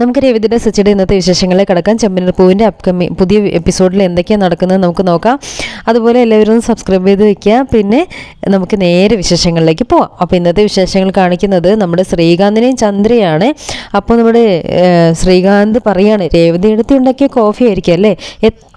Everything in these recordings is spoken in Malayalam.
നമുക്ക് രവിതിയുടെ സച്ചിയുടെ ഇന്നത്തെ വിശേഷങ്ങളെ കിടക്കാം. ചെമ്മനീർ പൂവിന്റെ അപ്കമിങ് പുതിയ എപ്പിസോഡിൽ എന്തൊക്കെയാണ് നടക്കുന്നത് നമുക്ക് നോക്കാം. അതുപോലെ എല്ലാവരും സബ്സ്ക്രൈബ് ചെയ്ത് വെക്കുക. പിന്നെ നമുക്ക് നേരെ വിശേഷങ്ങളിലേക്ക് പോവാം. അപ്പോൾ ഇന്നത്തെ വിശേഷങ്ങൾ കാണിക്കുന്നത് നമ്മുടെ ശ്രീകാന്തിനെയും ചന്ദ്രയാണ്. അപ്പോൾ നമ്മുടെ ശ്രീകാന്ത് പറയാണ് രേവതി എടുത്തി ഉണ്ടാക്കിയ കോഫി ആയിരിക്കും അല്ലേ?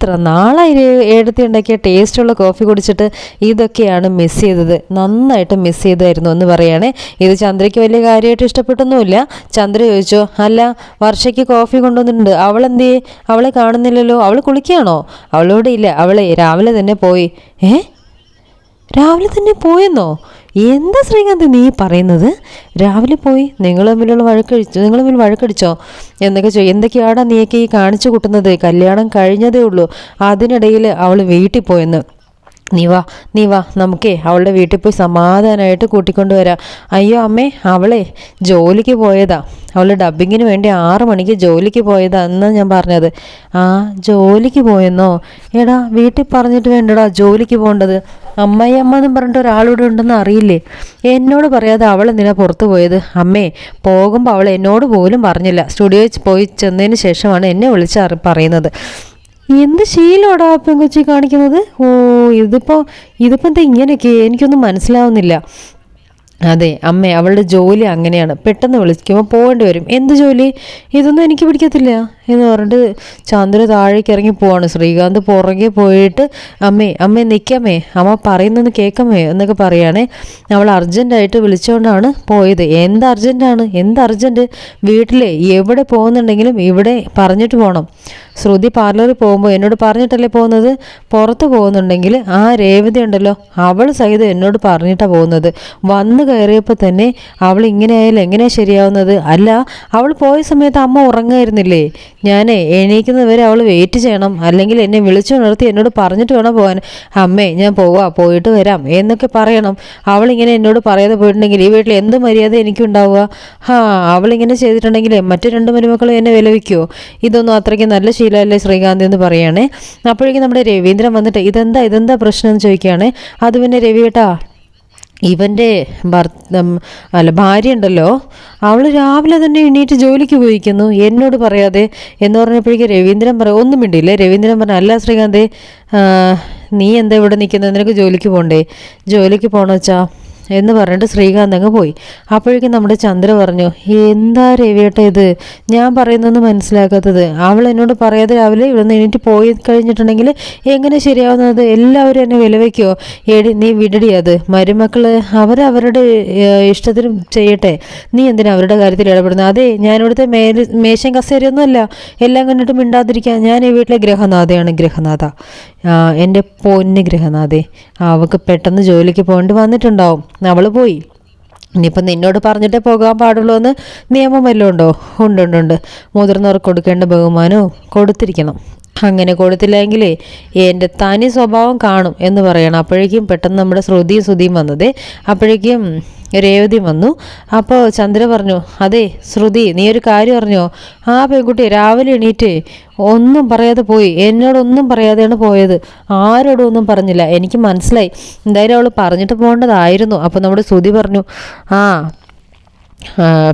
എത്ര നാളായി എടുത്തി ഉണ്ടാക്കിയ ടേസ്റ്റുള്ള കോഫി കുടിച്ചിട്ട് ഇതൊക്കെയാണ് മിസ് ചെയ്തത്. നന്നായിട്ട് മിസ് ചെയ്തായിരുന്നു എന്ന് പറയണേ. ഇത് ചന്ദ്രയ്ക്ക് വലിയ കാര്യമായിട്ട് ഇഷ്ടപ്പെട്ടൊന്നുമില്ല. ചന്ദ്ര ചോദിച്ചു അല്ല വർഷയ്ക്ക് കോഫി കൊണ്ടുവന്നിട്ടുണ്ട്. അവൾ എന്തേ അവളെ കാണുന്നില്ലല്ലോ. അവൾ കുളിക്കുകയാണോ? അവളോട് ഇല്ല. അവളെ രാവിലെ തന്നെ പോയി. ഏ? രാവിലെ തന്നെ പോയെന്നോ? എന്താ ശ്രീകാന്ത് നീ പറയുന്നത്? രാവിലെ പോയി നിങ്ങൾ തമ്മിലുള്ള വഴക്കടിച്ചു നിങ്ങൾ തമ്മിൽ വഴക്കടിച്ചോ? എന്നൊക്കെ ചോ എന്തൊക്കെയാടാ നീയൊക്കെ ഈ കാണിച്ചു കൂട്ടുന്നത്? കല്യാണം കഴിഞ്ഞതേ ഉള്ളൂ. അതിനിടയിൽ അവൾ വീട്ടിൽ പോയെന്ന്. നീ വാ നീ വാ. നമുക്കേ അവളുടെ വീട്ടിൽ പോയി സമാധാനമായിട്ട് കൂട്ടിക്കൊണ്ടുവരാം അയ്യോ അമ്മേ അവളെ ജോലിക്ക് പോയതാ. അവൾ ഡബ്ബിങ്ങിന് വേണ്ടി ആറ് മണിക്ക് ജോലിക്ക് പോയതാ എന്നാ ഞാൻ പറഞ്ഞത്. ആ ജോലിക്ക് പോയെന്നോ? എടാ വീട്ടിൽ പറഞ്ഞിട്ട് വേണ്ടടാ ജോലിക്ക് പോകേണ്ടത്. അമ്മായി എന്ന് പറഞ്ഞിട്ട് ഒരാളിവിടെ ഉണ്ടെന്ന് അറിയില്ലേ? എന്നോട് പറയാതെ അവൾ എന്തിനാ പുറത്തു പോയത്? അമ്മേ പോകുമ്പോൾ അവൾ എന്നോട് പോലും പറഞ്ഞില്ല. സ്റ്റുഡിയോയിൽ പോയി ചെന്നതിന് ശേഷമാണ് എന്നെ വിളിച്ച് പറയുന്നത്. എന്ത് ശീലമാടാ പെങ്കൊച്ചി കാണിക്കുന്നത്? ഓ ഇതിപ്പോൾ ഇതിപ്പോൾ എന്താ ഇങ്ങനെയൊക്കെ? എനിക്കൊന്നും മനസ്സിലാവുന്നില്ല. അതെ അമ്മേ അവളുടെ ജോലി അങ്ങനെയാണ്. പെട്ടെന്ന് വിളിക്കുമ്പോൾ പോകേണ്ടി വരും. എന്ത് ജോലി? ഇതൊന്നും എനിക്ക് പിടിക്കത്തില്ല എന്ന് പറഞ്ഞിട്ട് ചന്ദ്ര താഴേക്ക് ഇറങ്ങി പോവാണ്. ശ്രീകാന്ത് പുറകെ പോയിട്ട് അമ്മേ അമ്മേ നിൽക്കാമേ അമ്മ പറയുന്നത് കേൾക്കാമേ എന്നൊക്കെ പറയുകയാണേ അവൾ അർജന്റായിട്ട് വിളിച്ചുകൊണ്ടാണ് പോയത്. എന്ത് അർജന്റാണ് എന്ത് അർജന്റ് വീട്ടിലെ എവിടെ പോകുന്നുണ്ടെങ്കിലും ഇവിടെ പറഞ്ഞിട്ട് പോകണം ശ്രുതി പാർലറിൽ പോകുമ്പോൾ എന്നോട് പറഞ്ഞിട്ടല്ലേ പോകുന്നത്? പുറത്ത് പോകുന്നുണ്ടെങ്കിൽ ആ രേവതി ഉണ്ടല്ലോ. അവൾ സഹിതം എന്നോട് പറഞ്ഞിട്ടാണ് പോകുന്നത്. വന്നു കയറിയപ്പോൾ തന്നെ അവൾ ഇങ്ങനെ ആയാലും എങ്ങനെയാ ശരിയാവുന്നത്? അല്ല അവൾ പോയ സമയത്ത് അമ്മ ഉറങ്ങായിരുന്നില്ലേ? ഞാൻ എണീക്കുന്നവരെ അവൾ വെയിറ്റ് ചെയ്യണം. അല്ലെങ്കിൽ എന്നെ വിളിച്ചു ഉണർത്തി എന്നോട് പറഞ്ഞിട്ട് വേണം പോകാൻ. അമ്മേ ഞാൻ പോവാ പോയിട്ട് വരാം എന്നൊക്കെ പറയണം. അവളിങ്ങനെ എന്നോട് പറയാതെ പോയിട്ടുണ്ടെങ്കിൽ ഈ വീട്ടിൽ എന്ത് മര്യാദ എനിക്കുണ്ടാവുക? ഹാ അവളിങ്ങനെ ചെയ്തിട്ടുണ്ടെങ്കിൽ മറ്റു രണ്ട് മരുമക്കളും എന്നെ വിലവിക്കുമോ ഇതൊന്നും അത്രയ്ക്ക് നല്ല ശീലമല്ലേ ശ്രീകാന്ത് എന്ന് പറയുകയാണേ അപ്പോഴേക്കും നമ്മുടെ രവീന്ദ്രൻ വന്നിട്ട് ഇതെന്താ ഇതെന്താ പ്രശ്നം? എന്ന് ചോദിക്കുകയാണ്. അത് പിന്നെ രവി ഏട്ടാ ഇവന്റെ ഭർത്ത അല്ല ഭാര്യ ഉണ്ടല്ലോ അവൾ രാവിലെ തന്നെ എണീറ്റ് ജോലിക്ക് പോയിക്കുന്നു എന്നോട് പറയാതെ എന്ന് പറഞ്ഞപ്പോഴേക്കും രവീന്ദ്രൻ പറ ഒന്നും മിണ്ടിയില്ലേ. രവീന്ദ്രൻ പറഞ്ഞു അല്ല ശ്രീകാന്തേ നീ എന്താ ഇവിടെ നിൽക്കുന്നത് നിനക്ക് ജോലിക്ക് പോകണ്ടേ ജോലിക്ക് പോകണമെന്ന് വെച്ചാ എന്ന് പറഞ്ഞിട്ട് ശ്രീകാന്ത് അങ്ങ് പോയി. അപ്പോഴേക്കും നമ്മുടെ ചന്ദ്ര പറഞ്ഞു എന്താ രവിയേട്ട ഇത്? ഞാൻ പറയുന്നൊന്നും മനസ്സിലാക്കാത്തത്. അവൾ എന്നോട് പറയാതെ രാവിലെ ഇവിടെ നിന്ന് എണീറ്റ് പോയി കഴിഞ്ഞിട്ടുണ്ടെങ്കിൽ എങ്ങനെ ശരിയാവുന്നത്? എല്ലാവരും എന്നെ വിലവയ്ക്കോ എടി നീ വിടടി അത്. മരുമക്കൾ അവരവരുടെ ഇഷ്ടത്തിനും ചെയ്യട്ടെ. നീ എന്തിനാ അവരുടെ കാര്യത്തിൽ ഇടപെടുന്നത്? അതെ ഞാനിവിടുത്തെ മേൽ മേശം കസേരയൊന്നുമല്ല എല്ലാം കണ്ടിട്ട് മിണ്ടാതിരിക്കാൻ ഞാൻ ഈ വീട്ടിലെ ഗ്രഹനാഥയാണ് ഗ്രഹനാഥ എന്റെ പൊന്ന് ഗ്രഹനാഥേ അവൾക്ക് പെട്ടെന്ന് ജോലിക്ക് പോകേണ്ടി വന്നിട്ടുണ്ടാവും. അവൾ പോയി. ഇനിയിപ്പം നിന്നോട് പറഞ്ഞിട്ടേ പോകാൻ പാടുള്ളൂ എന്ന് നിയമം വല്ലതും ഉണ്ടോ ഉണ്ടുണ്ടുണ്ട്. ഉണ്ട് ഉണ്ട് മുതിർന്നവർക്ക് കൊടുക്കേണ്ട ബഹുമാനവും കൊടുത്തിരിക്കണം. അങ്ങനെ കൊടുത്തില്ലെങ്കിലേ എന്റെ തനി സ്വഭാവം കാണും എന്ന് പറയണം. അപ്പോഴേക്കും പെട്ടെന്ന് നമ്മുടെ ശ്രുതിയും ശ്രുതിയും വന്നത്. അപ്പോഴേക്കും രേവതി വന്നു. അപ്പോൾ ചന്ദ്ര പറഞ്ഞു അതെ ശ്രുതി നീ ഒരു കാര്യം അറിഞ്ഞോ? ആ പെൺകുട്ടി രാവിലെ എണീറ്റ് ഒന്നും പറയാതെ പോയി. എന്നോടൊന്നും പറയാതെയാണ് പോയത്. ആരോടും ഒന്നും പറഞ്ഞില്ല. എനിക്ക് മനസ്സിലായി. എന്തായാലും അവൾ പറഞ്ഞിട്ട് പോകേണ്ടതായിരുന്നു. അപ്പോൾ നമ്മുടെ ശ്രുതി പറഞ്ഞു ആ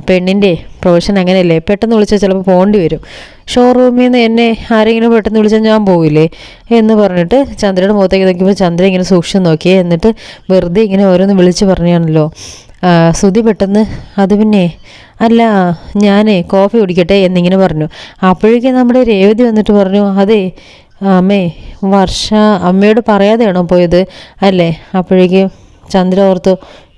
പെണ്ണിന്റെ പ്രൊഫഷൻ അങ്ങനെയല്ലേ? പെട്ടെന്ന് വിളിച്ചാൽ ചിലപ്പോൾ പോകേണ്ടി വരും. ഷോറൂമിൽ നിന്ന് എന്നെ ആരെങ്കിലും പെട്ടെന്ന് വിളിച്ചാൽ ഞാൻ പോവില്ലേ? എന്ന് പറഞ്ഞിട്ട് ചന്ദ്രയുടെ മുഖത്തേക്ക് നോക്കിയപ്പോൾ ചന്ദ്ര ഇങ്ങനെ സൂക്ഷിച്ച് നോക്കിയേ. എന്നിട്ട് വെറുതെ ഇങ്ങനെ ഓരോന്ന് വിളിച്ച് പറഞ്ഞാണല്ലോ. സുധി പെട്ടെന്ന് അത് പിന്നെ അല്ല ഞാനേ കോഫി കുടിക്കട്ടെ എന്നിങ്ങനെ പറഞ്ഞു. അപ്പോഴേക്കും നമ്മുടെ രേവതി വന്നിട്ട് പറഞ്ഞു അതെ അമ്മേ വർഷ അമ്മയോട് പറയാതെയാണോ പോയത്? അല്ലേ? അപ്പോഴേക്കും ചന്ദ്ര ഓർത്തു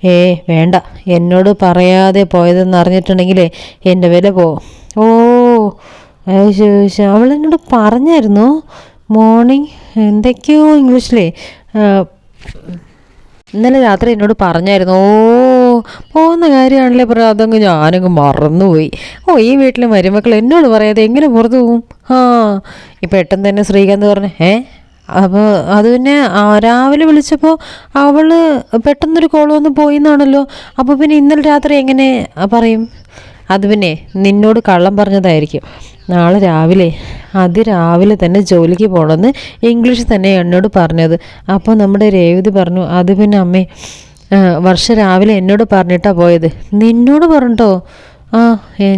ഏ വേണ്ട എന്നോട് പറയാതെ പോയതെന്ന് അറിഞ്ഞിട്ടുണ്ടെങ്കിലേ എന്റെ വില പോവും ഓ. അവൾ എന്നോട് പറഞ്ഞായിരുന്നു? മോർണിംഗ് എന്തൊക്കെയോ ഇംഗ്ലീഷിലേ ഇന്നലെ രാത്രി എന്നോട് പറഞ്ഞായിരുന്നു. ഓ പോകുന്ന കാര്യമാണല്ലേ പറയാം അതങ്ങ് ഞാനങ്ങ് മറന്നുപോയി. ഓ ഈ വീട്ടിലെ മരുമക്കൾ എന്നോട് പറയാതെ എങ്ങനെ പുറത്തു പോകും? ആ ഇപ്പം പെട്ടെന്ന് തന്നെ ശ്രീകാന്ത് പറഞ്ഞു ഏ? അപ്പോൾ അത് പിന്നെ രാവിലെ വിളിച്ചപ്പോൾ അവൾ പെട്ടെന്നൊരു കോൾ വന്ന് പോയി എന്നാണല്ലോ അപ്പോൾ പിന്നെ ഇന്നലെ രാത്രി എങ്ങനെ പറയും? അത് പിന്നെ നിന്നോട് കള്ളം പറഞ്ഞതായിരിക്കും. നാളെ രാവിലെ അതിരാവിലെ തന്നെ ജോലിക്ക് പോകണമെന്ന് ഇംഗ്ലീഷ് തന്നെ എന്നോട് പറഞ്ഞത്. അപ്പോൾ നമ്മുടെ രേവതി പറഞ്ഞു അത് പിന്നെ അമ്മേ വർഷ രാവിലെ എന്നോട് പറഞ്ഞിട്ടാ പോയത്. നിന്നോട് പറഞ്ഞിട്ടോ? ആ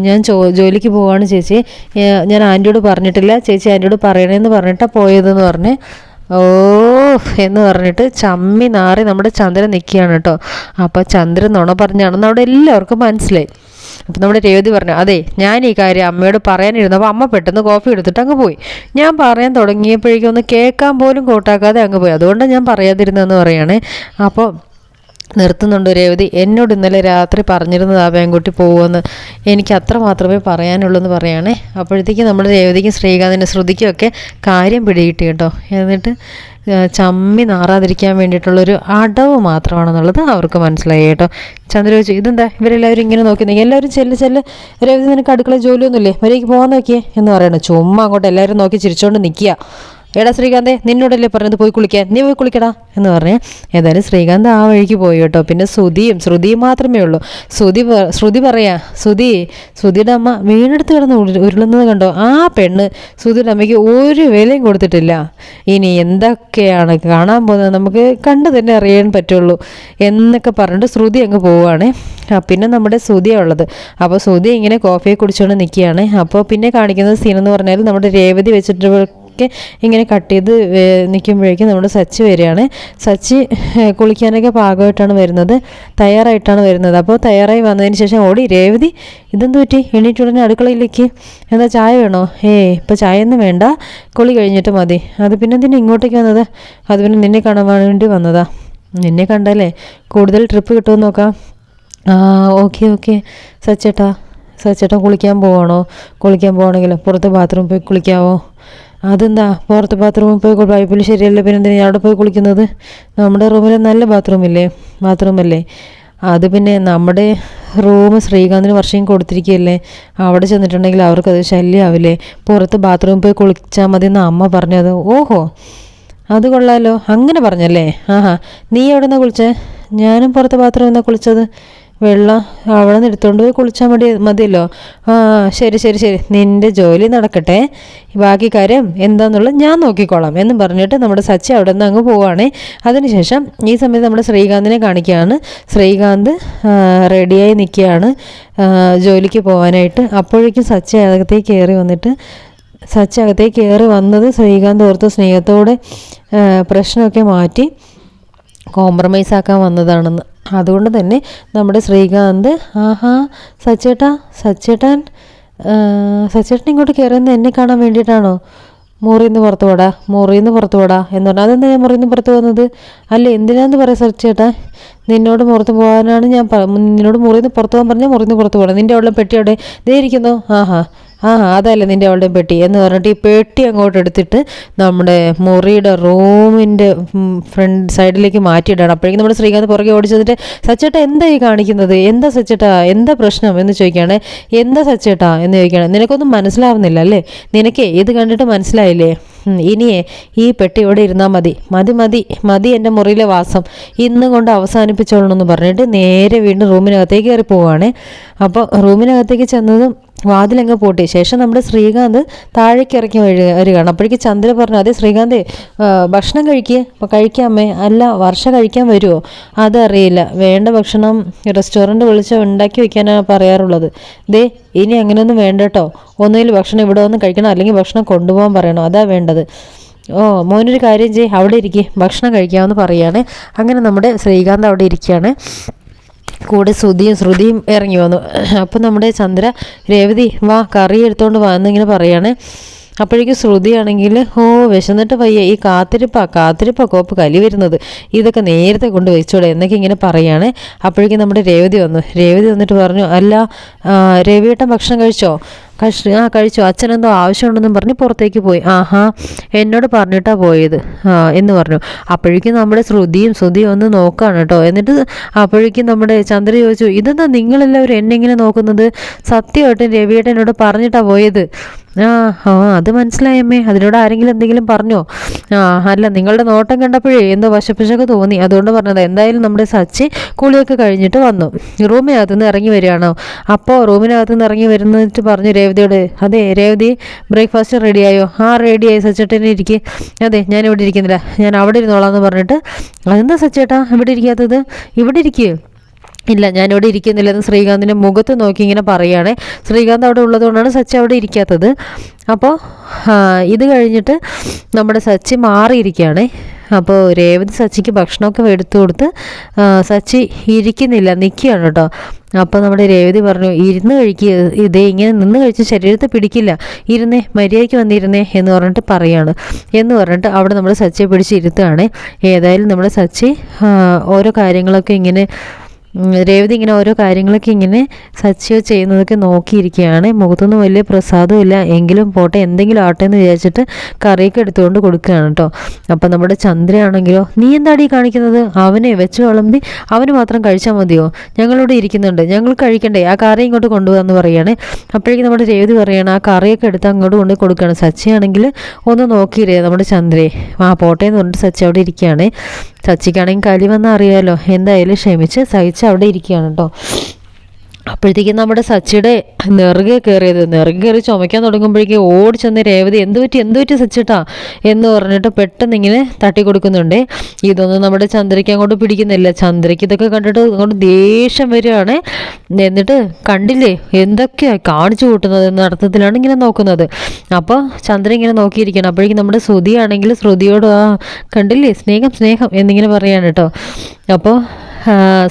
ഞാൻ ചോ ജോലിക്ക് പോവാണ് ചേച്ചി. ഞാൻ ആന്റിയോട് പറഞ്ഞിട്ടില്ല. ചേച്ചി ആന്റിയോട് പറയണേന്ന് പറഞ്ഞിട്ടാണ് പോയതെന്ന് പറഞ്ഞ്. ഓ എന്ന് പറഞ്ഞിട്ട് ചമ്മി നാറി നമ്മുടെ ചന്ദ്രൻ നിൽക്കുകയാണ് കേട്ടോ. അപ്പോൾ ചന്ദ്രൻ നുണ പറഞ്ഞാണെന്ന് അവിടെ എല്ലാവർക്കും മനസ്സിലായി. അപ്പം നമ്മുടെ രേവതി പറഞ്ഞു അതെ ഞാൻ ഈ കാര്യം അമ്മയോട് പറയാനിരുന്നു. അപ്പോൾ അമ്മ പെട്ടെന്ന് കോഫി എടുത്തിട്ട് അങ്ങ് പോയി. ഞാൻ പറയാൻ തുടങ്ങിയപ്പോഴേക്കും ഒന്ന് കേൾക്കാൻ പോലും കൂട്ടാക്കാതെ അങ്ങ് പോയി. അതുകൊണ്ടാണ് ഞാൻ പറയാതിരുന്നതെന്ന് പറയുകയാണ് അപ്പോൾ നിർത്തുന്നുണ്ട് രേവതി. എന്നോട് ഇന്നലെ രാത്രി പറഞ്ഞിരുന്നത് ആ പെൺകുട്ടി പോകുമെന്ന് എനിക്ക് അത്ര മാത്രമേ പറയാനുള്ളൂ എന്ന് പറയുകയാണേ അപ്പോഴത്തേക്കും നമ്മൾ രേവതിക്കും ശ്രീകാന്തിനും ശ്രുതിക്കുമൊക്കെ കാര്യം പിടികിട്ടി കേട്ടോ. എന്നിട്ട് ചമ്മി നാറാതിരിക്കാൻ വേണ്ടിയിട്ടുള്ളൊരു അടവ് മാത്രമാണെന്നുള്ളത് അവർക്ക് മനസ്സിലായി കേട്ടോ. ചന്ദ്ര ചോദിച്ചു ഇതെന്താ? ഇവരെല്ലാവരും ഇങ്ങനെ നോക്കി നിൽക്കുക എല്ലാവരും ചെല്ല് ചെല്ല്. രേവതി നിനക്ക് അടുക്കള ജോലിയൊന്നുമില്ലേ? മര്യാദയ്ക്ക് പോകാൻ നോക്കിയേ? എന്ന് പറയണം. ചുമ്മാ അങ്ങോട്ട് എല്ലാവരും നോക്കി ചിരിച്ചുകൊണ്ട് നിൽക്കുക എടാ ശ്രീകാന്തേ നിന്നോടല്ലേ പറഞ്ഞത് പോയി കുളിക്കാൻ? നീ പോയി കുളിക്കടാ എന്ന് പറഞ്ഞ് ഏതായാലും ശ്രീകാന്ത് ആ വഴിക്ക് പോയി കേട്ടോ. പിന്നെ ശ്രുതിയും ശ്രുതിയും മാത്രമേ ഉള്ളൂ. ശ്രുതി ശ്രുതി പറയാ ശ്രുതി ശ്രുതിയുടെ അമ്മ വീണെടുത്ത് കിടന്ന് ഉരുളുന്നത് കണ്ടോ? ആ പെണ്ണ് ശ്രുതിയുടെ അമ്മയ്ക്ക് ഒരു വിലയും കൊടുത്തിട്ടില്ല. ഇനി എന്തൊക്കെയാണ് കാണാൻ പോകുന്നത്? നമുക്ക് കണ്ടു തന്നെ അറിയാൻ പറ്റുള്ളൂ എന്നൊക്കെ പറഞ്ഞിട്ട് ശ്രുതി അങ്ങ് പോവുകയാണേ. പിന്നെ നമ്മുടെ ശ്രുതിയാണ് ഉള്ളത്. അപ്പോൾ ശ്രുതി ഇങ്ങനെ കോഫിയെ കുടിച്ചുകൊണ്ട് നിൽക്കുകയാണ്. അപ്പോൾ പിന്നെ കാണിക്കുന്ന സീൻ എന്ന് പറഞ്ഞാൽ നമ്മുടെ രേവതി വെച്ചിട്ട് ഒക്കെ ഇങ്ങനെ കട്ട് ചെയ്ത് നിൽക്കുമ്പോഴേക്കും നമ്മുടെ സച്ചി വരികയാണ്. സച്ചി കുളിക്കാനൊക്കെ പാകമായിട്ടാണ് വരുന്നത്. തയ്യാറായിട്ടാണ് വരുന്നത്. അപ്പോൾ തയ്യാറായി വന്നതിന് ശേഷം ഓടി രേവതി ഇതെന്ത് പറ്റി? എണീറ്റുടനെ അടുക്കളയിലേക്ക്. എന്താ ചായ വേണോ? ഏയ് ഇപ്പോൾ ചായ ഒന്നും വേണ്ട. കുളി കഴിഞ്ഞിട്ട് മതി. അത് പിന്നെ എന്തിനാ ഇങ്ങോട്ടേക്ക് വന്നത്? അത് പിന്നെ നിന്നെ കാണാൻ വേണ്ടി വന്നതാ. നിന്നെ കണ്ടല്ലേ? കൂടുതൽ ട്രിപ്പ് കിട്ടുമെന്ന് നോക്കാം. ആ ഓക്കെ ഓക്കെ. സച്ചേട്ടാ സച്ചേട്ടൻ കുളിക്കാൻ പോവാണോ? കുളിക്കാൻ പോവാണെങ്കിൽ പുറത്ത് ബാത്റൂമിൽ പോയി കുളിക്കാവോ? അതെന്താ? പുറത്ത് ബാത്റൂമിൽ പോയി പൈപ്പിൽ ശരിയല്ല? പിന്നെ എന്തിനാ അവിടെ പോയി കുളിക്കുന്നത്? നമ്മുടെ റൂമിൽ നല്ല ബാത്റൂമില്ലേ ബാത്റൂമല്ലേ അത് പിന്നെ നമ്മുടെ റൂം ശ്രീകാന്തിന് വർഷം കൊടുത്തിരിക്കുകയല്ലേ? അവിടെ ചെന്നിട്ടുണ്ടെങ്കിൽ അവർക്കത് ശല്യമാവില്ലേ പുറത്ത് ബാത്റൂമിൽ പോയി കുളിച്ചാൽ മതി എന്ന് അമ്മ പറഞ്ഞത്. ഓഹോ അത് കൊള്ളാലോ. അങ്ങനെ പറഞ്ഞല്ലേ? ആഹാ നീ എവിടെ നിന്നാണ് കുളിച്ചേ? ഞാനും പുറത്ത് ബാത്റൂമിൽ നിന്നാണ് കുളിച്ചത്. വെള്ളം അവിടെ നിന്ന് എടുത്തോണ്ട് പോയി കുളിച്ചാൽ മതി മതിയല്ലോ. ആ ശരി ശരി ശരി. നിന്റെ ജോലി നടക്കട്ടെ. ബാക്കി കാര്യം എന്താണെന്നുള്ളത് ഞാൻ നോക്കിക്കോളാം എന്ന് പറഞ്ഞിട്ട് നമ്മുടെ സച്ചി അവിടെ നിന്ന് അങ്ങ് പോവുകയാണേ അതിനുശേഷം ഈ സമയത്ത് നമ്മുടെ ശ്രീകാന്തിനെ കാണിക്കുകയാണ്. ശ്രീകാന്ത് റെഡിയായി നിൽക്കുകയാണ്. ജോലിക്ക് പോകാനായിട്ട് അപ്പോഴേക്കും സച്ചി അകത്തേക്ക് കയറി വന്നിട്ട് സച്ചി അകത്തേക്ക് കയറി വന്നത് ശ്രീകാന്ത് ഓർത്ത് സ്നേഹത്തോടെ പ്രശ്നമൊക്കെ മാറ്റി കോംപ്രമൈസ് ആക്കാൻ വന്നതാണെന്ന് അതുകൊണ്ട് തന്നെ നമ്മുടെ ശ്രീകാന്ത് ആഹാ സച്ചേട്ടാ സച്ചേട്ടൻ സച്ചേട്ടൻ ഇങ്ങോട്ട് കയറുന്നത് എന്നെ കാണാൻ വേണ്ടിയിട്ടാണോ? മുറിന്ന് പുറത്തു പോടാ മുറിന്ന് പുറത്തു പോടാ എന്ന് പറഞ്ഞാൽ അതെന്താ ഞാൻ മുറിന്ന് പുറത്ത് പോകുന്നത്? അല്ല എന്തിനാന്ന് പറയാം സച്ചേട്ടാ? നിന്നോട് പുറത്ത് പോകാനാണ് ഞാൻ നിന്നോട് മുറിന്ന് പുറത്ത് പോകാൻ പറഞ്ഞാൽ മുറിന്ന് പുറത്ത് പോകണം നിന്റെ അവിടെ പെട്ടി അവിടെ ദേ ഇരിക്കുന്നു. ആഹാ. ആ അതല്ല നിന്റെ അവളുടെ പെട്ടി എന്ന് പറഞ്ഞിട്ട് ഈ പെട്ടി അങ്ങോട്ട് എടുത്തിട്ട് നമ്മുടെ മുറിയുടെ റൂമിന്റെ ഫ്രണ്ട് സൈഡിലേക്ക് മാറ്റിയിടണം. അപ്പോഴേക്കും നമ്മൾ ശ്രീകാന്ത് പുറകെ ഓടിച്ചതിട്ട് സച്ചേട്ട എന്താ ഈ കാണിക്കുന്നത്? എന്താ സച്ചേട്ടാ? എന്താ പ്രശ്നം? എന്ന് ചോദിക്കുകയാണ്. എന്താ സച്ചേട്ടാ? എന്ന് ചോദിക്കുകയാണ്. നിനക്കൊന്നും മനസ്സിലാവുന്നില്ല അല്ലേ? നിനക്കേ ഇത് കണ്ടിട്ട് മനസ്സിലായില്ലേ? ഇനിയേ ഈ പെട്ടി ഇവിടെ ഇരുന്നാൽ മതി. മതി മതി മതി എന്റെ മുറിയിലെ വാസം. ഇന്ന് കൊണ്ട് അവസാനിപ്പിച്ചോളണം എന്ന് പറഞ്ഞിട്ട് നേരെ വീണ്ടും റൂമിനകത്തേക്ക് കയറി പോവുകയാണ് അപ്പോൾ റൂമിനകത്തേക്ക് ചെന്നതും വാതിലങ്ങ് പൂട്ടി. ശേഷം നമ്മുടെ ശ്രീകാന്ത് താഴേക്ക് ഇറക്കി വരിക വരികയാണ്. അപ്പോഴേക്ക് ചന്ദ്ര പറഞ്ഞു അതെ ശ്രീകാന്ത് ഭക്ഷണം കഴിക്കുക അപ്പോൾ കഴിക്കാമേ. അല്ല വർഷ കഴിക്കാൻ വരുമോ അതറിയില്ല. വേണ്ട ഭക്ഷണം റെസ്റ്റോറന്റ് വിളിച്ച് ഉണ്ടാക്കി വയ്ക്കാനാണ് പറയാറുള്ളത്. ദേ ഇനി അങ്ങനെയൊന്നും വേണ്ട കേട്ടോ. ഒന്നുകിൽ ഭക്ഷണം ഇവിടെ വന്ന് കഴിക്കണം അല്ലെങ്കിൽ ഭക്ഷണം കൊണ്ടുപോകാൻ പറയണം. അതാ വേണ്ടത്. ഓ മോനൊരു കാര്യം ചെയ്യ്. അവിടെ ഇരിക്കുക ഭക്ഷണം കഴിക്കാമെന്ന് പറയുകയാണ് അങ്ങനെ നമ്മുടെ ശ്രീകാന്ത് അവിടെ ഇരിക്കുകയാണ് കൂടെ ശ്രുതിയും ശ്രുതിയും ഇറങ്ങി വന്നു. അപ്പം നമ്മുടെ ചന്ദ്ര രേവതി വാ കറി എടുത്തുകൊണ്ട് വാ എന്നിങ്ങനെ പറയാണ്. അപ്പോഴേക്കും ശ്രുതിയാണെങ്കിൽ ഓ വിശന്നിട്ട് വയ്യ ഈ കാത്തിരിപ്പാ കാത്തിരിപ്പാ കോപ്പ് കലി വരുന്നത്. ഇതൊക്കെ നേരത്തെ കൊണ്ട് വെച്ചോടെ എന്നൊക്കെ ഇങ്ങനെ പറയാണ്. അപ്പോഴേക്കും നമ്മുടെ രേവതി വന്നു. രേവതി വന്നിട്ട് പറഞ്ഞു അല്ല രവിയേട്ടൻ ഭക്ഷണം കഴിച്ചോ? കഴിച്ചു ആ കഴിച്ചു. അച്ഛനെന്തോ ആവശ്യമുണ്ടെന്നും പറഞ്ഞ് പുറത്തേക്ക് പോയി. ആഹാ എന്നോട് പറഞ്ഞിട്ടാ പോയത്. എന്ന് പറഞ്ഞു. അപ്പോഴേക്കും നമ്മുടെ ശ്രുതിയും ശ്രുതിയും ഒന്ന് നോക്കാണ് കേട്ടോ. എന്നിട്ട് അപ്പോഴേക്കും നമ്മുടെ ചന്ദ്ര ചോദിച്ചു ഇതെന്താ നിങ്ങളെല്ലാവരും എന്നെ ഇങ്ങനെ നോക്കുന്നത്? സത്യമായിട്ടും രവിയേട്ടൻ എന്നോട് പറഞ്ഞിട്ടാ പോയത്. ആ ആ അത് മനസ്സിലായമ്മേ അതിനോട് ആരെങ്കിലും എന്തെങ്കിലും പറഞ്ഞോ? ആ അല്ല നിങ്ങളുടെ നോട്ടം കണ്ടപ്പോഴേ എന്തോ വശപ്പിശൊക്കെ തോന്നി. അതുകൊണ്ട് പറഞ്ഞത് എന്തായാലും നമ്മുടെ സച്ചി കുളിയൊക്കെ കഴിഞ്ഞിട്ട് വന്നു. റൂമിനകത്ത് നിന്ന് ഇറങ്ങി വരികയാണോ? അപ്പോൾ റൂമിനകത്ത് നിന്ന് ഇറങ്ങി വരുന്നിട്ട് പറഞ്ഞു രേവതിയോട് അതെ രേവതി ബ്രേക്ക്ഫാസ്റ്റ് റെഡിയായോ? ആ റെഡിയായി സച്ചേട്ടനെ ഇരിക്കുക അതെ ഞാൻ ഇവിടെ ഇരിക്കുന്നില്ല. ഞാൻ അവിടെ ഇരുന്നോളാം എന്ന് പറഞ്ഞിട്ട് അതെന്താ സച്ചേട്ടാ ഇവിടെ ഇരിക്കാത്തത്? ഇവിടെ ഇരിക്കുക ഇല്ല ഞാനിവിടെ ഇരിക്കുന്നില്ലെന്ന് ശ്രീകാന്തിന്റെ മുഖത്ത് നോക്കി ഇങ്ങനെ പറയുകയാണ്. ശ്രീകാന്ത് അവിടെ ഉള്ളതുകൊണ്ടാണ് സച്ചി അവിടെ ഇരിക്കാത്തത്. അപ്പോൾ ഇത് കഴിഞ്ഞിട്ട് നമ്മുടെ സച്ചി മാറിയിരിക്കുകയാണ്. അപ്പോൾ രേവതി സച്ചിക്ക് ഭക്ഷണമൊക്കെ എടുത്തു കൊടുത്ത് സച്ചി ഇരിക്കുന്നില്ല നിൽക്കുകയാണ് കേട്ടോ. അപ്പോൾ നമ്മുടെ രേവതി പറഞ്ഞു ഇരുന്ന് കഴിക്കുക ഇതേ ഇങ്ങനെ നിന്ന് കഴിച്ച് ശരീരത്തെ പിടിക്കില്ല. ഇരുന്നേ മര്യാദയ്ക്ക് വന്നിരുന്നേ എന്ന് പറഞ്ഞിട്ട് പറയാണ് എന്ന് പറഞ്ഞിട്ട് അവിടെ നമ്മൾ സച്ചിയെ പിടിച്ച് ഇരുത്തുകയാണ് ഏതായാലും നമ്മുടെ സച്ചി ഓരോ കാര്യങ്ങളൊക്കെ ഇങ്ങനെ രേവതി ഇങ്ങനെ ഓരോ കാര്യങ്ങളൊക്കെ ഇങ്ങനെ സച്ചിയോ ചെയ്യുന്നതൊക്കെ നോക്കിയിരിക്കുകയാണ്. മുഖത്തൊന്നും വലിയ പ്രസാദവും പ്രസാദമില്ല എങ്കിലും പോട്ടെ എന്തെങ്കിലും ആട്ടെ എന്ന് വിചാരിച്ചിട്ട് കറിയൊക്കെ എടുത്തുകൊണ്ട് കൊടുക്കുകയാണ് കേട്ടോ. അപ്പം നമ്മുടെ ചന്ദ്രയാണെങ്കിലോ നീ എന്താടി കാണിക്കുന്നത്? അവനെ വെച്ച് വിളമ്പി അവന് മാത്രം കഴിച്ചാൽ മതിയോ? ഞങ്ങളിവിടെ ഇരിക്കുന്നുണ്ട്. ഞങ്ങൾ കഴിക്കണ്ടേ? ആ കറി ഇങ്ങോട്ട് കൊണ്ടുപോകാന്ന് പറയാണ്. അപ്പോഴേക്കും നമ്മുടെ രേവതി പറയുകയാണ് ആ കറിയൊക്കെ എടുത്ത് അങ്ങോട്ട് കൊണ്ട് കൊടുക്കുകയാണ്. സച്ചിയാണെങ്കിൽ ഒന്ന് നോക്കിയില്ലേ നമ്മുടെ ചന്ദ്രയെ. ആ പോട്ടെ എന്ന് പറഞ്ഞിട്ട് സച്ചി അവിടെ ഇരിക്കുകയാണ്. സച്ചിക്കാണെങ്കിൽ കലി വന്നാൽ അറിയാമല്ലോ എന്തായാലും ക്ഷമിച്ച് സഹിച്ച് അവിടെ ഇരിക്കുകയാണ് കേട്ടോ. അപ്പോഴത്തേക്കും നമ്മുടെ സച്ചിയുടെ നെറുകെ കയറിയത് നെറുകെ കയറി ചുമയ്ക്കാൻ തുടങ്ങുമ്പോഴേക്കും ഓടി ചെന്ന് രേവതി എന്ത് പറ്റി? എന്ത് പറ്റി സച്ചിട്ടാ? എന്ന് പറഞ്ഞിട്ട് പെട്ടെന്ന് ഇങ്ങനെ തട്ടി കൊടുക്കുന്നുണ്ട് ഇതൊന്നും നമ്മുടെ ചന്ദ്രയ്ക്ക് അങ്ങോട്ട് പിടിക്കുന്നില്ല. ചന്ദ്രയ്ക്ക് ഇതൊക്കെ കണ്ടിട്ട് അങ്ങോട്ട് ദേഷ്യം വരികയാണ്. എന്നിട്ട് കണ്ടില്ലേ? എന്തൊക്കെയാ കാണിച്ചു കൂട്ടുന്നത്? എന്ന അർത്ഥത്തിലാണ് ഇങ്ങനെ നോക്കുന്നത്. അപ്പോൾ ചന്ദ്ര ഇങ്ങനെ നോക്കിയിരിക്കണം അപ്പോഴേക്കും നമ്മുടെ ശ്രുതിയാണെങ്കിൽ ശ്രുതിയോട് ആ കണ്ടില്ലേ? സ്നേഹം സ്നേഹം എന്നിങ്ങനെ പറയാണ് കേട്ടോ. അപ്പോൾ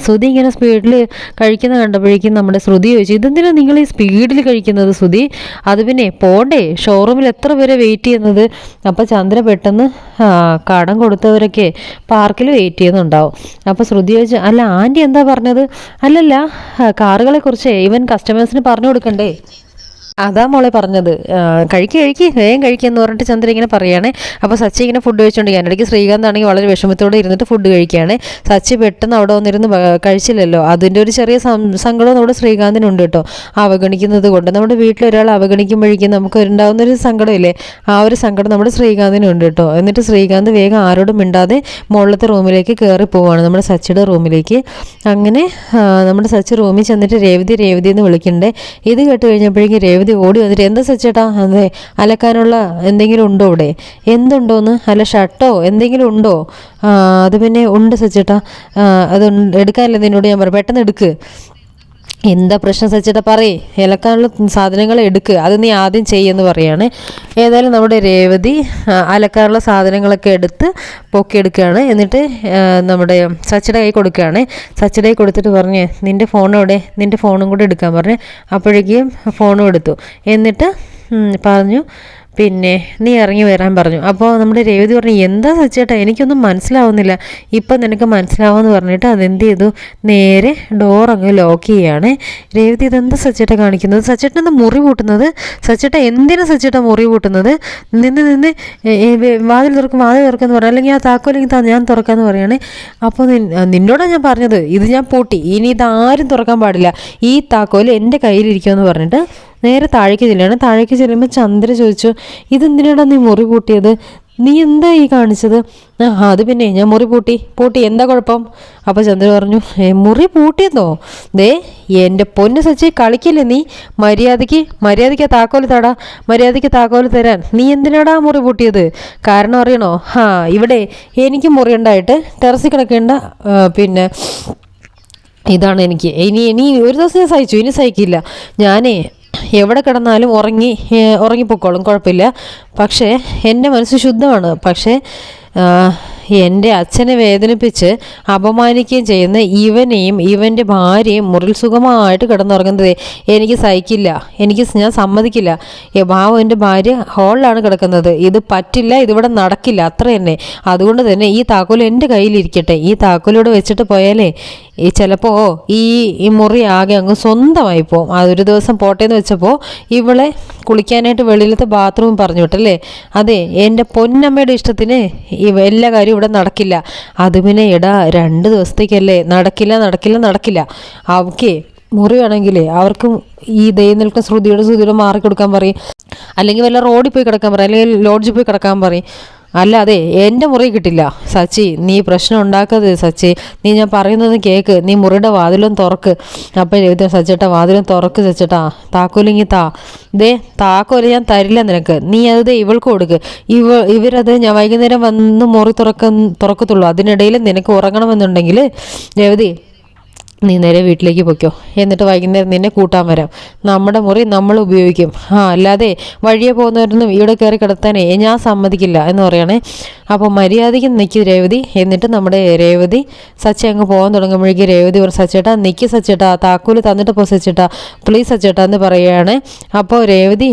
ശ്രുതി ഇങ്ങനെ സ്പീഡിൽ കഴിക്കുന്ന കണ്ടപ്പോഴേക്കും നമ്മുടെ ശ്രുതി ചോദിച്ചു ഇതെന്തിനാണ് നിങ്ങൾ ഈ സ്പീഡിൽ കഴിക്കുന്നത് ശ്രുതി? അത് പിന്നെ പോണ്ടേ ഷോറൂമിൽ എത്ര പേരെ വെയിറ്റ് ചെയ്യുന്നത്? അപ്പോൾ ചന്ദ്ര പെട്ടെന്ന് കടം കൊടുത്തവരൊക്കെ പാർക്കിൽ വെയിറ്റ് ചെയ്യുന്നുണ്ടാവും. അപ്പോൾ ശ്രുതി ചോദിച്ചു അല്ല ആന്റി എന്താ പറഞ്ഞത്? അല്ലല്ല കാറുകളെ കുറിച്ച് ഇവൻ കസ്റ്റമേഴ്സിന് പറഞ്ഞു കൊടുക്കണ്ടേ? അതാ മോളെ പറഞ്ഞത്. കഴിക്കുക കഴിക്കുക വേഗം കഴിക്കുക എന്ന് പറഞ്ഞിട്ട് ചന്ദ്ര ഇങ്ങനെ പറയുകയാണ് അപ്പോൾ സച്ചി ഇങ്ങനെ ഫുഡ് കഴിച്ചുകൊണ്ടിരിക്കുകയാണ് ഇടയ്ക്ക് ശ്രീകാന്ത് ആണെങ്കിൽ വളരെ വിഷമത്തോടെ ഇരുന്നിട്ട് ഫുഡ് കഴിക്കുകയാണ്. സച്ചി പെട്ടെന്ന് അവിടെ വന്നിരുന്ന് കഴിച്ചില്ലല്ലോ. അതിന്റെ ഒരു ചെറിയ സങ്കടം നമ്മുടെ ശ്രീകാന്തിനുണ്ട് കേട്ടോ. അവഗണിക്കുന്നത് കൊണ്ട്. നമ്മുടെ വീട്ടിൽ ഒരാൾ അവഗണിക്കുമ്പോഴേക്കും നമുക്ക് ഉണ്ടാകുന്ന ഒരു സങ്കടമില്ലേ? ആ ഒരു സങ്കടം നമ്മുടെ ശ്രീകാന്തിനുണ്ട് കേട്ടോ. എന്നിട്ട് ശ്രീകാന്ത് വേഗം ആരോടും മിണ്ടാതെ മുകളിലത്തെ റൂമിലേക്ക് കയറി പോവുകയാണ് നമ്മുടെ സച്ചിയുടെ റൂമിലേക്ക്. അങ്ങനെ നമ്മുടെ സച്ചി റൂമിൽ ചെന്നിട്ട് രേവതി രേവതി എന്ന് വിളിക്കണ്ടേ ഇത് കേട്ട് കഴിഞ്ഞപ്പോഴേക്കും രേവതി ഓടി വന്നിട്ട് എന്താ സച്ചേട്ടാ? അതെ അലക്കാനുള്ള എന്തെങ്കിലും ഉണ്ടോ ഇവിടെ എന്തുണ്ടോന്ന്? അല്ല ഷർട്ടോ? എന്തെങ്കിലും ഉണ്ടോ? അത് പിന്നെ ഉണ്ട് സച്ചേട്ടാ. അത് എടുക്കാനല്ലേ നിന്നോട് ഞാൻ പറഞ്ഞു. പെട്ടെന്ന് എടുക്ക്. എന്താ പ്രശ്നം സച്ചിട്ട പറയേ? ഇലക്കാനുള്ള സാധനങ്ങൾ എടുക്ക്. അത് നീ ആദ്യം ചെയ്യുമെന്ന് പറയാണ്. ഏതായാലും നമ്മുടെ രേവതി അലക്കാനുള്ള സാധനങ്ങളൊക്കെ എടുത്ത് പൊക്കിയെടുക്കുകയാണ് എന്നിട്ട് നമ്മുടെ സച്ചിയുടെ കൈ കൊടുക്കുകയാണ്. സച്ചിയുടെ കൈ കൊടുത്തിട്ട് പറഞ്ഞ് നിന്റെ ഫോണോടെ നിന്റെ ഫോണും കൂടെ എടുക്കാൻ പറഞ്ഞ് അപ്പോഴേക്കും ഫോണും എടുത്തു. എന്നിട്ട് പറഞ്ഞു പിന്നെ നീ ഇറങ്ങി വരാൻ പറഞ്ഞു. അപ്പോൾ നമ്മുടെ രേവതി പറഞ്ഞു എന്താ സച്ചേട്ടാ എനിക്കൊന്നും മനസ്സിലാവുന്നില്ല. ഇപ്പം നിനക്ക് മനസ്സിലാവുമെന്ന് പറഞ്ഞിട്ട് അതെന്ത് ചെയ്തു? നേരെ ഡോർ അങ്ങ് ലോക്ക് ചെയ്യാണ്. രേവതി ഇതെന്താ സച്ചേട്ട കാണിക്കുന്നത്? സച്ചേട്ടൻ എന്താ മുറി പൂട്ടുന്നത്? സച്ചേട്ട എന്തിനാ സച്ചേട്ട മുറി പൂട്ടുന്നത്? നിന്ന് നിന്ന് വാതിൽ തുറക്കും വാതിൽ തുറക്കാന്ന് പറയാം അല്ലെങ്കിൽ ആ താക്കോലെങ്കിൽ താ ഞാൻ തുറക്കാന്ന് പറയുകയാണ് അപ്പോൾ നിന്നോടാണ് ഞാൻ പറഞ്ഞത്. ഇത് ഞാൻ പൂട്ടി. ഇനി ഇതാരും തുറക്കാൻ പാടില്ല. ഈ താക്കോൽ എന്റെ കയ്യിലിരിക്കുമെന്ന് പറഞ്ഞിട്ട് നേരെ താഴേക്ക് ചെല്ലുകയാണ്. താഴേക്ക് ചെല്ലുമ്പോൾ ചന്ദ്ര ചോദിച്ചു ഇതെന്തിനാടാ നീ മുറി കൂട്ടിയത് നീ എന്താ ഈ കാണിച്ചത്? ആ അത് പിന്നെ ഞാൻ മുറി പൂട്ടി. പൂട്ടി. എന്താ കുഴപ്പം? അപ്പോൾ ചന്ദ്ര പറഞ്ഞു "ഏ, മുറി പൂട്ടിയെന്നോ? ദേ എന്റെ പൊന്ന് സച്ചി കളിക്കില്ലേ നീ? മര്യാദയ്ക്ക് മര്യാദയ്ക്ക് താക്കോൽ തടാ. മര്യാദയ്ക്ക് താക്കോൽ തരാൻ. നീ എന്തിനാടാ മുറി പൂട്ടിയത്? കാരണം അറിയണോ? ആ ഇവിടെ എനിക്ക് മുറി ഉണ്ടായിട്ട് ടെറസിൽ കിടക്കേണ്ട പിന്നെ ഇതാണ് എനിക്ക്. ഇനി ഇനി ഒരു ദിവസം ഞാൻ സഹിച്ചു. ഇനി സഹിക്കില്ല. ഞാനേ എവിടെ കിടന്നാലും ഉറങ്ങി ഉറങ്ങിപ്പോക്കോളും കുഴപ്പമില്ല. പക്ഷേ എന്റെ മനസ്സ് ശുദ്ധമാണ്. പക്ഷേ എന്റെ അച്ഛനെ വേദനിപ്പിച്ച് അപമാനിക്കുകയും ചെയ്യുന്ന ഇവനെയും ഇവന്റെ ഭാര്യയും മുറിൽ സുഖമായിട്ട് കിടന്നുറങ്ങുന്നത് എനിക്ക് സഹിക്കില്ല. എനിക്ക് ഞാൻ സമ്മതിക്കില്ല. ഭാവം എന്റെ ഭാര്യ ഹോളിലാണ് കിടക്കുന്നത്. ഇത് പറ്റില്ല ഇതിവിടെ നടക്കില്ല. അത്ര തന്നെ. അതുകൊണ്ട് തന്നെ ഈ താക്കോൽ എന്റെ കയ്യിലിരിക്കട്ടെ. ഈ താക്കോലൂടെ വെച്ചിട്ട് പോയാലേ ഈ ചിലപ്പോൾ ഈ ഈ മുറി ആകെ അങ്ങ് സ്വന്തമായി പോകും അതൊരു ദിവസം പോട്ടേന്ന് വെച്ചപ്പോൾ ഇവളെ കുളിക്കാനായിട്ട് വെളിയിലത്തെ ബാത്റൂം പറഞ്ഞു വിട്ടല്ലേ? അതെ എന്റെ പൊന്നമ്മയുടെ ഇഷ്ടത്തിന് എല്ലാ കാര്യവും ഇവിടെ നടക്കില്ല. അത് പിന്നെ എടാ രണ്ട് ദിവസത്തേക്കല്ലേ? നടക്കില്ല നടക്കില്ല നടക്കില്ല. അവക്കേ മുറി അവർക്കും അവർക്ക് ഈ ദൈവം നിൽക്കുന്ന ശ്രുതിയുടെ ശ്രുതിയുടെ മാറി കൊടുക്കാൻ പറയും. അല്ലെങ്കിൽ വല്ല റോഡിൽ പോയി കിടക്കാൻ പറയും അല്ലെങ്കിൽ ലോഡ്ജിൽ പോയി കിടക്കാൻ പറയും. അല്ല അതെ എന്റെ മുറി കിട്ടില്ല. സച്ചി നീ പ്രശ്നം ഉണ്ടാക്കരുത് സച്ചി. നീ ഞാൻ പറയുന്നത് കേക്ക്. നീ മുറിയുടെ വാതിലും തുറക്ക്. അപ്പം എഴുതി സച്ചേട്ടാ വാതിലും തുറക്ക് സച്ചേട്ടാ. താക്കോലിങ്ങി താ. ദേ താക്കോൽ ഞാൻ തരില്ല നിനക്ക്. നീ അത് ഇവൾക്ക് കൊടുക്ക്. ഇവ ഇവരത് ഞാൻ വൈകുന്നേരം വന്ന് മുറി തുറക്ക തുറക്കത്തുള്ളൂ. അതിനിടയിൽ നിനക്ക് ഉറങ്ങണമെന്നുണ്ടെങ്കിൽ രവതി നീ നേരെ വീട്ടിലേക്ക് പൊയ്ക്കോ. എന്നിട്ട് വൈകുന്നേരം നിന്നെ കൂട്ടാൻ വരാം. നമ്മുടെ മുറി നമ്മൾ ഉപയോഗിക്കും. ആ അല്ലാതെ വഴിയെ പോകുന്നവരൊന്നും ഇവിടെ കയറി കിടത്താനേ ഞാൻ സമ്മതിക്കില്ല എന്ന് പറയണേ. അപ്പോൾ മര്യാദയ്ക്ക് നിൽക്കി രേവതി. എന്നിട്ട് നമ്മുടെ രേവതി സച്ച അങ്ങ് പോകാൻ തുടങ്ങുമ്പോഴേക്കും രേവതി പറഞ്ഞു സച്ചേട്ടാ നിൽക്കി സച്ചേട്ടാ താക്കൂൽ തന്നിട്ട് പോ സച്ചേട്ടാ പ്ലീസ് സച്ചേട്ടാ എന്ന് പറയുകയാണ്. അപ്പോൾ രേവതി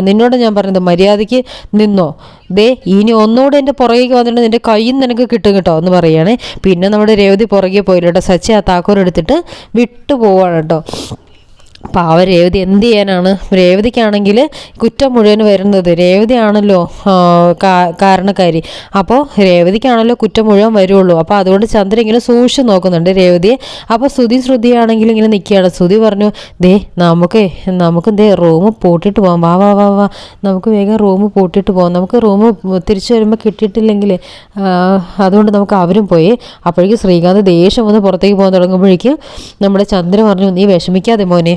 നിന്നോട് ഞാൻ പറഞ്ഞത് മര്യാദയ്ക്ക് നിന്നോ. ദേ ഇനി ഒന്നുകൂടെ എന്റെ പുറകേക്ക് വന്നിട്ട് നിന്റെ കയ്യിൽ നിനക്ക് കിട്ടും കേട്ടോ എന്ന് പറയുകയാണേ. പിന്നെ നമ്മുടെ രേവതി പുറകെ പോയില്ല കേട്ടോ സച്ചി ആ താക്കോർ എടുത്തിട്ട് വിട്ടു പോവാണ് കേട്ടോ. പാവ രേവതി എന്ത് ചെയ്യാനാണ്? രേവതിക്കാണെങ്കിൽ കുറ്റം മുഴുവൻ വരുന്നത് രേവതിയാണല്ലോ കാരണക്കാരി. അപ്പോൾ രേവതിക്കാണല്ലോ കുറ്റം മുഴുവൻ വരുള്ളൂ. അപ്പോൾ അതുകൊണ്ട് ചന്ദ്രൻ ഇങ്ങനെ സൂക്ഷിച്ച് നോക്കുന്നുണ്ട് രേവതിയെ. അപ്പോൾ സുതി ശ്രുതിയാണെങ്കിൽ ഇങ്ങനെ നിൽക്കുകയാണ്. ശ്രുതി പറഞ്ഞു ദേ നമുക്കേ നമുക്ക് ദേ റൂം പൂട്ടിട്ട് പോകാം വാ വാ വാ വാ. നമുക്ക് വേഗം റൂം പൂട്ടിട്ട് പോകാം നമുക്ക് റൂം തിരിച്ചു വരുമ്പോൾ കിട്ടിയിട്ടില്ലെങ്കിൽ അതുകൊണ്ട് നമുക്ക് അവരും പോയി. അപ്പോഴേക്കും ശ്രീകാന്ത് ദേഷ്യം വന്ന് പുറത്തേക്ക് പോകാൻ തുടങ്ങുമ്പോഴേക്കും നമ്മുടെ ചന്ദ്രൻ പറഞ്ഞു നീ വിഷമിക്കാതെ മോനെ.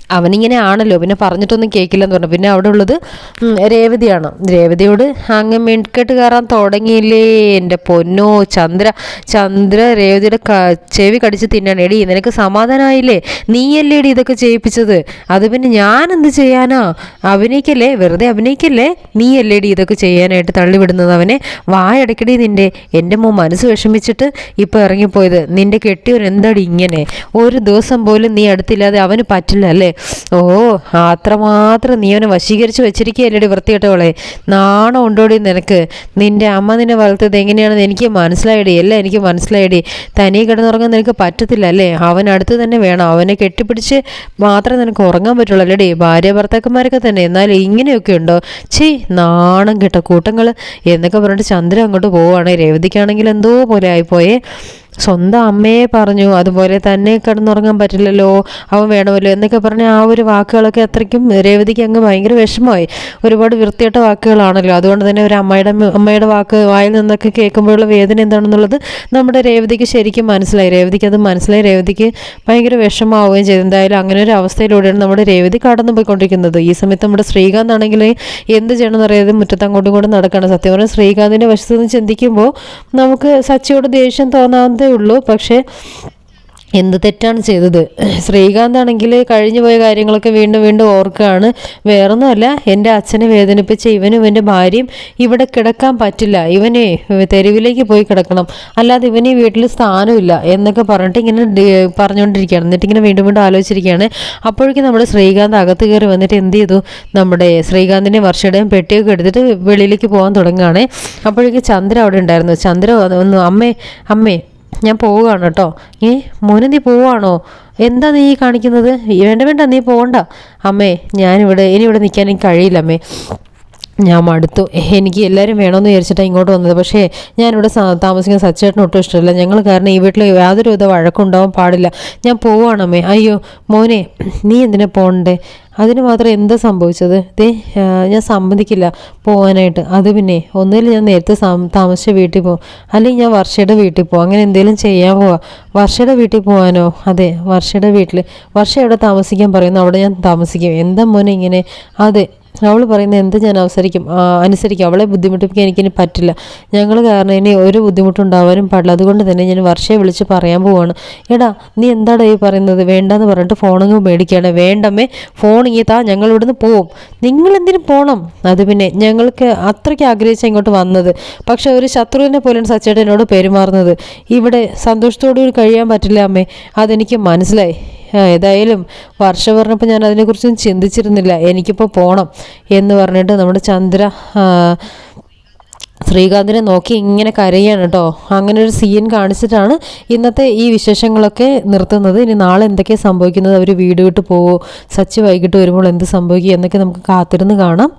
അവനിങ്ങനെ ആണല്ലോ പിന്നെ പറഞ്ഞിട്ടൊന്നും കേൾക്കില്ലെന്ന് പറഞ്ഞു. പിന്നെ അവിടെ ഉള്ളത് രേവതിയാണ്. രേവതിയോട് അങ്ങ് മിൺകെട്ട് കയറാൻ തുടങ്ങിയില്ലേ എന്റെ പൊന്നോ? ചന്ദ്ര ചന്ദ്ര രേവതിയുടെ ചെവി കടിച്ച് തിന്നാണ്. എടി നിനക്ക് സമാധാനമായില്ലേ നീയല്ലേ എടി ഇതൊക്കെ ചെയ്യിപ്പിച്ചത്? അത് പിന്നെ ഞാൻ എന്ത് ചെയ്യാനാ? അഭിനയിക്കല്ലേ? വെറുതെ അഭിനയിക്കല്ലേ? നീയല്ലേ എടി ഇതൊക്കെ ചെയ്യാനായിട്ട് തള്ളിവിടുന്നത് അവനെ? വായടക്കടി നിന്റെ എന്റെ മോ മനസ്സ് വിഷമിച്ചിട്ട് ഇപ്പോൾ ഇറങ്ങിപ്പോയത്. നിന്റെ കെട്ടിയവൻ എന്താടി ഇങ്ങനെ? ഒരു ദിവസം പോലും നീ അടുത്തില്ലാതെ അവന് പറ്റില്ല അല്ലേ? ഓ അത്രമാത്രം നീ അവനെ വശീകരിച്ച് വെച്ചിരിക്കുകയല്ലേടി വൃത്തികെട്ടവളെ നാണം ഉണ്ടോടി നിനക്ക്? നിന്റെ അമ്മ നിന്നെ വളർത്തിയത് എങ്ങനെയാണെന്ന് എനിക്ക് മനസ്സിലായടി. എല്ലാം എനിക്ക് മനസ്സിലായടി. തനിയെ കിടന്നുറങ്ങാൻ നിനക്ക് പറ്റത്തില്ല അല്ലേ? അവൻ അടുത്ത് തന്നെ വേണം. അവനെ കെട്ടിപ്പിടിച്ച് മാത്രമേ നിനക്ക് ഉറങ്ങാൻ പറ്റുള്ളൂ അല്ലേടി? ഭാര്യ ഭർത്താക്കന്മാരൊക്കെ തന്നെ. എന്നാലും ഇങ്ങനെയൊക്കെ ഉണ്ടോ? ചീ നാണം കിട്ട കൂട്ടങ്ങൾ എന്നൊക്കെ പറഞ്ഞിട്ട് ചന്ദ്രൻ അങ്ങോട്ട് പോവുകയാണ്. രേവതിക്കാണെങ്കിൽ എന്തോ പോലെ ആയിപ്പോയേ. സ്വന്തം അമ്മയെ പറഞ്ഞു അതുപോലെ തന്നെ കിടന്നുറങ്ങാൻ പറ്റില്ലല്ലോ അവൻ വേണമല്ലോ എന്നൊക്കെ പറഞ്ഞ ആ ഒരു വാക്കുകളൊക്കെ അത്രയ്ക്കും രേവതിക്ക് അങ്ങ് ഭയങ്കര വിഷമമായി. ഒരുപാട് വൃത്തികെട്ട വാക്കുകളാണല്ലോ. അതുകൊണ്ട് തന്നെ ഒരു അമ്മയുടെ അമ്മയുടെ വാക്ക് വായിൽ നിന്നൊക്കെ കേൾക്കുമ്പോഴുള്ള വേദന എന്താണെന്നുള്ളത് നമ്മുടെ രേവതിക്ക് ശരിക്കും മനസ്സിലായി. രേവതിക്ക് അത് മനസ്സിലായി. രേവതിക്ക് ഭയങ്കര വിഷമാവുകയും ചെയ്തു. എന്തായാലും അങ്ങനെ ഒരു അവസ്ഥയിലൂടെയാണ് നമ്മുടെ രേവതി കടന്നു പോയിക്കൊണ്ടിരിക്കുന്നത് ഈ സമയത്ത് നമ്മുടെ ശ്രീകാന്ത് ആണെങ്കിൽ എന്ത് ചെയ്യണമെന്ന് അറിയാതെ മുറ്റത്ത് അങ്ങോട്ടും ഇങ്ങോട്ടും നടക്കണം സത്യം പറഞ്ഞാൽ ശ്രീകാന്തിന്റെ വശത്ത് നിന്ന് ചിന്തിക്കുമ്പോൾ നമുക്ക് സച്ചിയോട് ദേഷ്യം തോന്നാവുന്നതേ ഉള്ളൂ. പക്ഷേ എന്ത് തെറ്റാണ് ചെയ്തത്? ശ്രീകാന്ത് ആണെങ്കിൽ കഴിഞ്ഞു പോയ കാര്യങ്ങളൊക്കെ വീണ്ടും വീണ്ടും ഓർക്കുകയാണ്. വേറൊന്നുമല്ല എന്റെ അച്ഛനെ വേദനിപ്പിച്ച ഇവനും ഇവന്റെ ഭാര്യയും ഇവിടെ കിടക്കാൻ പറ്റില്ല. ഇവനെ തെരുവിലേക്ക് പോയി കിടക്കണം. അല്ലാതെ ഇവന് വീട്ടിൽ സ്ഥാനമില്ല എന്നൊക്കെ പറഞ്ഞിട്ട് ഇങ്ങനെ പറഞ്ഞുകൊണ്ടിരിക്കുകയാണ്. എന്നിട്ട് ഇങ്ങനെ വീണ്ടും വീണ്ടും ആലോചിച്ചിരിക്കുകയാണ്. അപ്പോഴേക്കും നമ്മുടെ ശ്രീകാന്ത് അകത്ത് കയറി വന്നിട്ട് എന്ത് ചെയ്തു? നമ്മുടെ ശ്രീകാന്തിന്റെ വർഷയുടെയും പെട്ടിയൊക്കെ എടുത്തിട്ട് വെളിയിലേക്ക് പോകാൻ തുടങ്ങുകയാണ്. അപ്പോഴേക്കും ചന്ദ്ര അവിടെ ഉണ്ടായിരുന്നു. ചന്ദ്ര ഒന്ന് അമ്മേ അമ്മേ ഞാൻ പോവുകയാണ് കേട്ടോ. ഏ മോനെ നീ പോവാണോ എന്താ നീ കാണിക്കുന്നത്? വേണ്ട വേണ്ട നീ പോകണ്ട അമ്മേ ഞാനിവിടെ ഇനി ഇവിടെ നിൽക്കാൻ എനിക്ക് കഴിയില്ല അമ്മേ. ഞാൻ മടുത്തു. എനിക്ക് എല്ലാവരും വേണമെന്ന് വിചാരിച്ചിട്ടാണ് ഇങ്ങോട്ട് വന്നത്. പക്ഷേ ഞാനിവിടെ താമസിക്കുന്ന സച്ചേട്ടന് ഒട്ടും ഇഷ്ടമില്ല. ഞങ്ങൾ കാരണം ഈ വീട്ടിൽ യാതൊരു വിധ വഴക്കുണ്ടാവാൻ പാടില്ല. ഞാൻ പോവാണമ്മേ അയ്യോ മോനെ നീ എന്തിനാ പോകണ്ടേ അതിന് മാത്രം എന്താ സംഭവിച്ചത്? ദേ ഞാൻ സമ്മതിക്കില്ല പോകാനായിട്ട് അത് പിന്നെ ഒന്നുകിൽ ഞാൻ നേരത്തെ താമസിച്ച വീട്ടിൽ പോകും അല്ലെങ്കിൽ ഞാൻ വർഷയുടെ വീട്ടിൽ പോകും അങ്ങനെ എന്തെങ്കിലും ചെയ്യാൻ പോവാം. വർഷയുടെ വീട്ടിൽ പോകാനോ അതെ വർഷയുടെ വീട്ടിൽ വർഷ എവിടെ താമസിക്കാൻ പറയുന്നു? അവിടെ ഞാൻ താമസിക്കും. എന്താ മോനെ ഇങ്ങനെ? അതെ അവൾ പറയുന്നത് എന്ത് ഞാൻ അവസരിക്കും? അനുസരിക്കും. അവളെ ബുദ്ധിമുട്ടിപ്പിക്കാൻ എനിക്കിനി പറ്റില്ല. ഞങ്ങൾ കാരണം ഇനി ഒരു ബുദ്ധിമുട്ടുണ്ടാവാനും പാടില്ല. അതുകൊണ്ട് തന്നെ ഞാൻ വർഷയെ വിളിച്ച് പറയാൻ പോവാണ്. എടാ നീ എന്താടാ ഈ പറയുന്നത്? വേണ്ടെന്ന് പറഞ്ഞിട്ട് ഫോണങ്ങ് മേടിക്കുകയാണ്. വേണ്ടമ്മേ ഫോൺ ഇങ്ങി താ ഞങ്ങൾ ഇവിടുന്ന് പോവും. നിങ്ങൾ എന്തിനും പോകണം അത് പിന്നെ ഞങ്ങൾക്ക് അത്രയ്ക്ക് ആഗ്രഹിച്ച ഇങ്ങോട്ട് വന്നത്. പക്ഷെ ഒരു ശത്രുവിനെ പോലും സച്ചേട്ടനോട് പെരുമാറുന്നത്. ഇവിടെ സന്തോഷത്തോടുകൂടി കഴിയാൻ പറ്റില്ല അമ്മേ. അതെനിക്ക് മനസ്സിലായി. ഏതായാലും വർഷ പറഞ്ഞപ്പോൾ ഞാൻ അതിനെക്കുറിച്ചൊന്നും ചിന്തിച്ചിരുന്നില്ല. എനിക്കിപ്പോൾ പോകണം എന്ന് പറഞ്ഞിട്ട് നമ്മുടെ ചന്ദ്ര ശ്രീകാന്തിനെ നോക്കി ഇങ്ങനെ കരയാണ് കേട്ടോ അങ്ങനെ ഒരു സീൻ കാണിച്ചിട്ടാണ് ഇന്നത്തെ ഈ വിശേഷങ്ങളൊക്കെ നിർത്തുന്നത്. ഇനി നാളെ എന്തൊക്കെ സംഭവിക്കുന്നത്? അവർ വീട് വിട്ട് പോവോ? സച്ച് വൈകിട്ട് വരുമ്പോൾ എന്ത് സംഭവിക്കും? എന്നൊക്കെ നമുക്ക് കാത്തിരുന്ന് കാണാം.